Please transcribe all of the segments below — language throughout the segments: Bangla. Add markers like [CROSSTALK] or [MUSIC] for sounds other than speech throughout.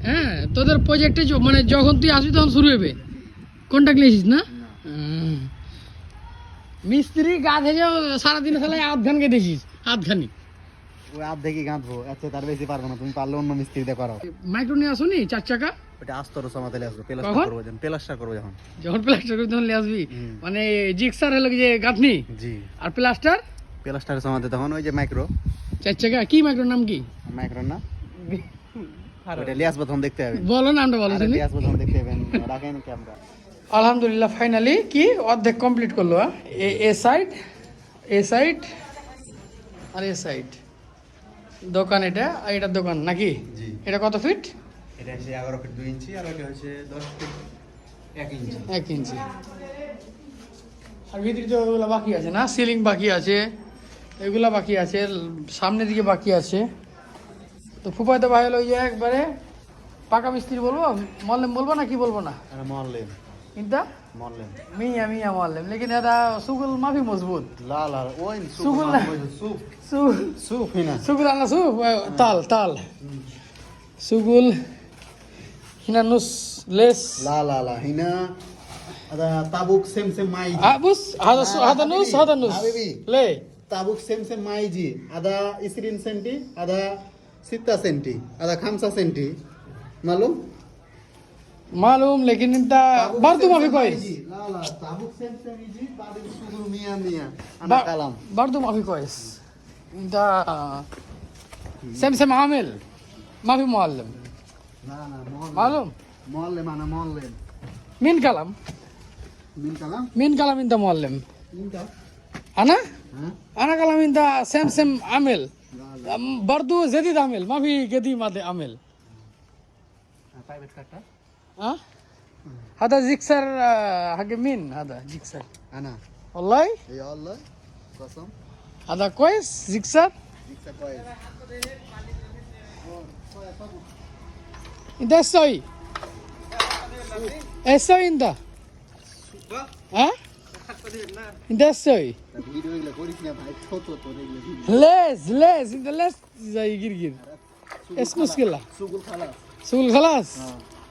হ্যাঁ তোদের প্রজেক্টে মানে যখন তুই আসবি তখন শুরু হবে। কন্ট্যাক্ট নিয়েছিস না? মিস্ত্রি গা থেকে সারাদিন তাহলে আধ ঘান দিয়েছিস আধ ঘানি ওই আধ দেখি গাঁথবো আচ্ছা তার বেশি পারব না তুমি পারলে অন্য মিস্ত্রি দিয়ে করাও। মাইক্রো নিয়ে আসুনি চার চাকা? ওটা আস্তর সমাতে আসব প্লাস্টার করব যখন প্লাস্টার করব যখন। যখন প্লাস্টার করবি তখন নিয়ে আসবি। মানে জিক্সার হলো যে গাঁথনি জি। আর প্লাস্টার? প্লাস্টারের সমাতে তখন ওই যে মাইক্রো চার চাকা কি মাইক্রোর নাম কি? মাইক্রো না। [LAUGHS] ওটা দেখতে হবে বলো নামটা বলো তুমি লিয়ে আসব দেখতে হবে রাখেন ক্যামেরা আলহামদুলিল্লাহ ফাইনালি কি? অর্ধেক কমপ্লিট করল? এ এ সাইড এ সাইড আর এ সাইড দোকান এটা আর এটা দোকান নাকি? এটা কত ফিট এটা হচ্ছে এগারো ফিট দুই ইঞ্চি আর ওটা হচ্ছে দশ ফিট এক ইঞ্চি। এক ইঞ্চি। আর ভিতরে তো ওগুলো বাকি আছে না? সিলিং বাকি আছে এগুলা বাকি আছে সামনের দিকে বাকি আছে। তো ফুপাইতে ভাই হলো ওই যে একবারে পাকা মিস্ত্রি বলব? মল্লেম বলব না কি বলব না? মরলেন কিন্তু মরলেন মিয়া মিয়া মল্লেম। লেকিন এটা সুগুল মাফি মজবুত। লাল লাল ওই সুগুল না। সুগুল সুপ হিনা। সুগুল আনা সু তাল তাল। সুগুল হিনা নুস লেস। লা লা লা হিনা। ada tabuk sem sem mai ji. abus hada su hada nus hada nus Habibi. le tabuk sem sem mai ji ada isrin senti ada sita senti ada khamsa senti malum मालूम लेकिन इनता Tabuk बार तुम sem अभी sem कोई mai ji. la la tabuk sem sem ji tabuk sugul mia mia ana Ba- kalam बार तुम अभी कोई इनता सेम सेम आमिल माफी मुअल्लिम na na mollem मालूम mollem ana mollem min kalam min kalam min kalam inta muallim min ka ana ha ana kalam inta same same amil la la Um, bardu jadid amil mafi gedi mate amil private kata ها هذا زيكسر آه، حق مين هذا زيكسر ana والله ya allah qasam هذا كويس زيكسر diksa kois انت ايش تسوي؟ ايش تسوي انت؟ ها؟ দেখছই লেজ লেজ ইনতে লেজ যাই গির গির এস মুশকিলা সুগুল খালাস সুগুল খালাস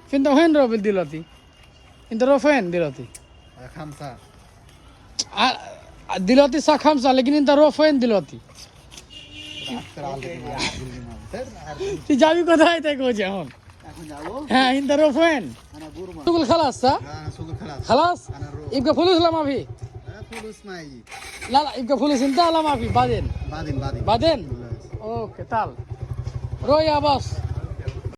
ফিন তো হেন রবিল দিলতি ইনতে রফেন দিলতি খামসা দিলতি সা খামসা লেকিন ইনতে রফেন দিলতি তুই যাবি কোথায় তাই কোচ এখন হ্যাঁ ইনতে রফেন সুগুল খালাস সা খালাস ইবকে ফুলুসলাম আভি ফুলুস লা লা ইবকা ফুলুস মাফি বাদেন। বাদেন বাদেন। বাদেন? ওকে তাল। রোয়া বাস।